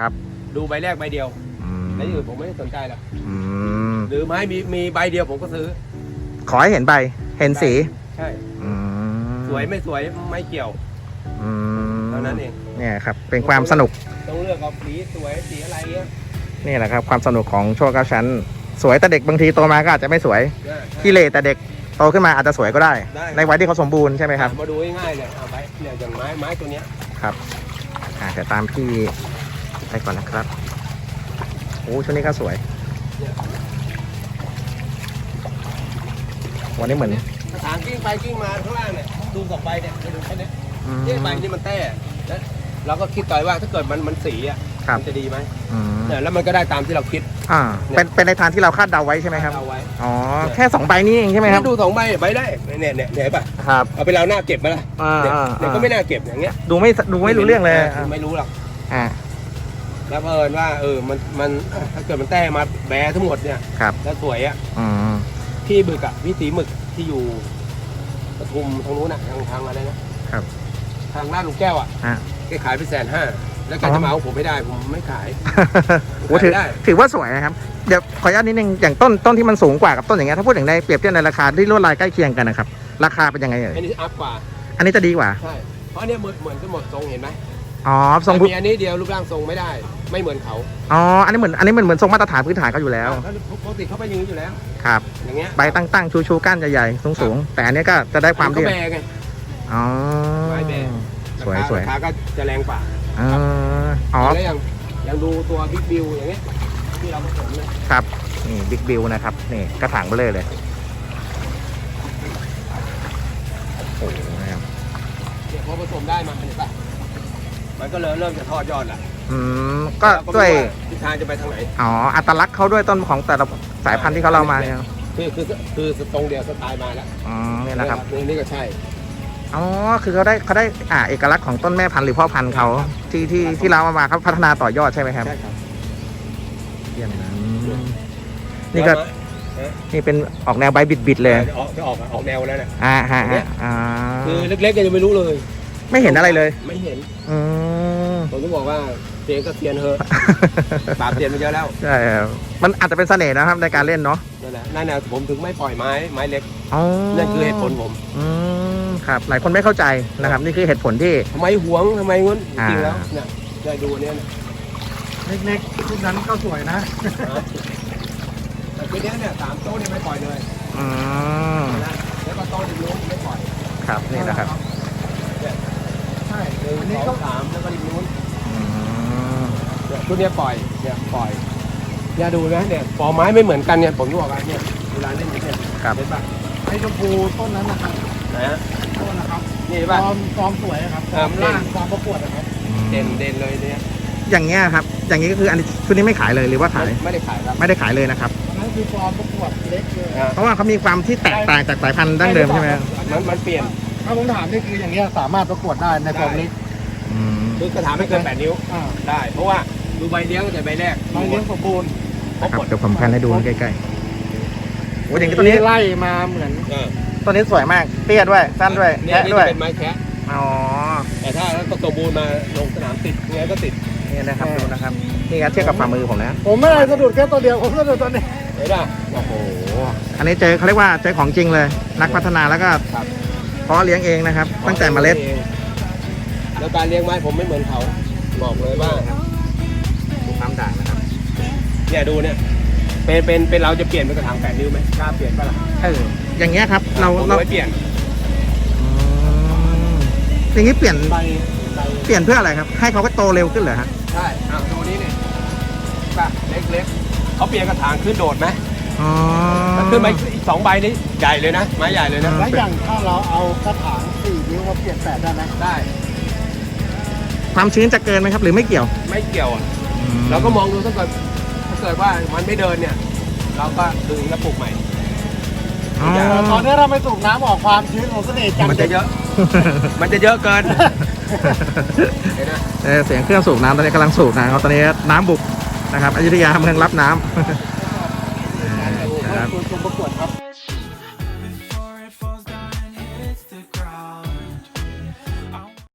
องนะครับ ดูใบแรกใบเดียวอืมแล้วอย่างอื่นผมไม่ได้สนใจหรอกอืมหรือไม้มีมีใบเดียวผมก็ซื้อ ขอให้เห็นใบ เห็นสีใช่ อืมสวยไม่สวยไม่เกี่ยวอืมเท่านั้นเองเนี่ยครับ เป็นความสนุก ต้องเลือกเอาสีสวยสีอะไรเงี้ยนี่แหละครับ ความสนุกของโชว์เก้าชั้น สวยแต่เด็กบางทีโตมาก็อาจจะไม่สวยได้ขี้เหร่แต่เด็กโตขึ้นมาอาจจะสวยก็ได้ ได้ในวัยที่เขาสมบูรณ์ใช่ไหมครับ มาดูง่ายๆเลยเอาไว้เนี่ยอย่างไม้ไม้ตัวเนี้ยครับอ่าเดี๋ยวตามพี่ ไปก่อนนะครับ โอ้ชุดนี้ก็สวย วันนี้เหมือนกระถางกิ้งไปกิ้งมาข้างล่างเนี่ยดูสองใบเนี่ยไปดูแค่เนี้ยอืมเนี่ยใบนี่มันแต้แล้วเราก็คิดต่อยว่าถ้าเกิดมันมันสีอะครับมันจะดีไหมอืมเนี่ยแล้วมันก็ได้ตามที่เราคิด อ่า เป็นเป็นในทางที่เราคาดเดาไว้ใช่ไหมครับเอาไว้อ๋อแค่สองใบนี้เองใช่ไหมครับดูสองใบใบได้เนี่ยเนี่ยเนี่ยเห็นป่ะครับเอาไปแล้วหน้าเก็บมาละอ่าเนี่ยอ่าเนี่ยก็ไม่น่าเก็บอย่างเงี้ยดูไม่ดูไม่รู้เรื่องเลยไม่รู้หรอกอ่า แล้วเพิ่นว่าเออมันมันถ้าเกิดมันแต้มาแบร์ทั้งหมดเนี่ยครับ แล้วสวยอะอืมพี่บึกอะพี่สีหมึกที่อยู่ปทุมทางนู้นอะทางทางอะไรนะครับ ทางลาดหลุงแก้วอะอะแกขายไปแสนห้าแล้วแกอ๋อจะมาเอาผมไม่ได้ผมไม่ขาย โอ้ถือขายได้ ถือว่าสวยนะครับ เดี๋ยวขออนุญาตนิดนึงอย่างต้นต้นที่มันสูงกว่ากับต้นอย่างเงี้ยถ้าพูดถึงในเปรียบเทียบในราคาที่ลวดลายใกล้เคียงกันนะครับ ราคาเป็นยังไงเอ่ยอันนี้อัพกว่าอันนี้จะดีกว่าใช่เพราะอันเนี้ยเหมือนเหมือนกันหมดทรงเห็นไหมอ๋อทรงแต่พื้นมีอันนี้เดียวรูปร่างทรงไม่ได้ ไม่เหมือนเขาอ๋ออันนี้เหมือนอันนี้เหมือนเหมือนทรงมาตรฐานพื้นฐานเขาอยู่แล้วถ้าปกติเขาไปอยืนอยู่แล้ว ครับอย่างเงี้ยใบตั้งๆชูๆก้านใหญ่ๆสูงๆแต่อันนี้ก็จะได้ความก็ที่แบกไง อ๋อไม้แบกสวยราคาสวยราคาก็จะแรงกว่าอ๋ออ๋อแล้วยังยังดูตัวบิ๊กบิวอย่างเงี้ยที่เราผสมเนี่ยครับนี่บิ๊กบิลนะครับนี่กระถางเบลอเลยโอ้โหนะครับ เนี่ยพอผสมได้มาเห็นปะ มันก็เริ่มเริ่มจะทอดยอดละอืมก็เราไม่ด้วยรู้าทิศทางจะไปทางไหนอ๋ออัตลักษณ์เขาด้วยต้นของแต่ละสายพันธุ์ที่เขาเรามาเนี่ยคือคือคือคือตรงเดียวสไตล์มาแล้วอ๋อนี่นะครับนี่นี่ก็ใช่ อ๋อ คือเขาได้เขาได้อ่าเอกลักษณ์ของต้นแม่พันธุ์หรือพ่อพันธุ์เขาที่ที่ที่เราเอามาเขาพัฒนาต่อยอดใช่ไหมครับใช่ครับเยี่ยมนะอืมนี่ก็แล้วนี่เป็นออกแนวใบบิดๆเลยจะออกจะออกออกแนวแล้วเนี่ยอ่าฮะฮะอ่าคือเล็กๆก็ยังไม่รู้เลย ไม่เห็นอะไรเลย ไม่เห็น อืม ผมก็บอกว่าเซียนก็เซียนเถอะ ปราบเซียนมาเยอะแล้วใช่ครับมันอาจจะเป็นเสน่ห์นะครับในการเล่นเนาะนั่นแหละนั่นแหละผมถึงไม่ปล่อยไม้ไม้เล็กอ๋อนั่นคือเหตุผลผมอืมครับ หลายคนไม่เข้าใจนะครับ นี่คือเหตุผลที่ ทำไมหวงทำไมงั้นจอ่าริงๆแล้วเนี่ยได้ดูอันเนี้ยเนี่ยเล็กๆชุดนั้นก็สวยนะ แต่ทีเนี้ยเนี่ยสามโต๊ะเนี่ยไม่ปล่อยเลยอืมนะแล้วก็โต๊ะดินนู้นไม่ปล่อยครับนี่นะครับใช่หนึ่ง อันสนี้อก็งสามแล้วก็ดินนู้นอืมเนี่ยชุดเนี้ยปล่อยเนี่ยปล่อยเนี่ยดูนะเนี่ยปอไม้ไม่เหมือนกันเนี่ยผมจะบอกว่าเนี่ยเวลาเล่นอย่างเนี่ยครับเห็นปะไอ้ชมพูต้นนั้นนะครับนะฮะต้นนะครับนี่เห็นฟปะอร์มฟอร์มสวยนะครับฟครัอบร์มล่างฟอร์มประกวดนะครับเด่นเด่นเลยเนี่ยอย่างเงี้ยครับ อย่างนี้ก็คืออันนี้ชุดนี้ไม่ขายเลยหรือว่าขาย ไม่ได้ขายครับไม่ได้ขายเลยนะครับ อันนั้นคือฟอร์มประกวดเล็กเลยนะเพราะว่าเขามีความที่แตกต่างจากสายพันธุ์ดั้งเดิมใช่ไหมครับมันมันเปลี่ยน ถ้าผมถามนี่คืออย่างเงี้ยสามารถประกวดได้ในฟอร์มเล็กอืมคือกระถางไม่เกินแปดนิ้วอ่าได้ เพราะว่าดูใบเลี้ยงตั้งแต่ใบแรกใบเลี้ยงสมบูรณ์ครบครับหมดเดี๋ยวผมแพนให้ดูใกล้ๆโอ้ยอย่างนี้ตัวนี้ไล่มาเหมือนเออตัวนี้สวยมาก เตี้ยด้วย สั้นด้วยเนี่ยแคะนี่ด้วยจะเป็นไม้แคะอ๋อ แต่ถ้าก็สมบูรณ์มาลงสนามติดยังไงก็ติดนี่นะครับดูนะครับ นี่ครับเทียบกับฝ่ามือผมนะ ผมไม่ได้สะดุดแค่ตัวเดียวผมสะดุดตัวนี้ เห็นป่ะโอ้โห อันนี้เจอเขาเรียกว่าเจอของจริงเลย นักพัฒนาแล้วก็ครับเพาะเลี้ยงเองนะครับ ตั้งแต่เมล็ดองแล้วการเลี้ยงไม้ผมไม่เหมือนเขาบอกเลยว่าดูความด่างนะครับเนี่ยดูเนี่ยเป็นเป็นเป็นเราจะเปลี่ยนเป็นกระถางแปดนิ้วไหมกล้าเปลี่ยนป่ะล่ะเอออย่างเงี้ยครับ เราผมเราไม่เปลี่ยนอืมอย่างนี้เปลี่ยนใบใบเปลี่ยนเพื่ออะไรครับ ให้เขาก็โตเร็วขึ้นเหรอฮะใช่อะดูนี้เนี่ยป่ะเล็กเล็กเขาเปลี่ยนกระถางขึ้นโดดไหม อ๋อถ้าขึ้นไปอีกสองใบนี้ใหญ่เลยนะไม้ใหญ่เลยนะอืมแล้วอย่างถ้าเราเอากระถางสี่นิ้วมาเปลี่ยนแปดได้ไหมได้ความชื้นจะเกินไหมครับ หรือไม่เกี่ยวไม่เกี่ยวอะเราก็มองดูถ้าเกิดถ้าเกิดว่ามันไม่เดินเนี่ย เราก็ดึงแล้วปลูกใหม่อ๋อแต่ตอนนี้เราไม่สูบน้ำออกความชื้นของเสน่ห์จันทมันร์จะเยอะ มันจะเยอะเกินเห็นไหมเออเสียงเครื่องสูบน้ำตอนนี้กำลังสูบนะครับตอนนี้น้ำบุกนะครับอยุธยาเมืองรับน้ำ ครับ ตัวประกวด ครับ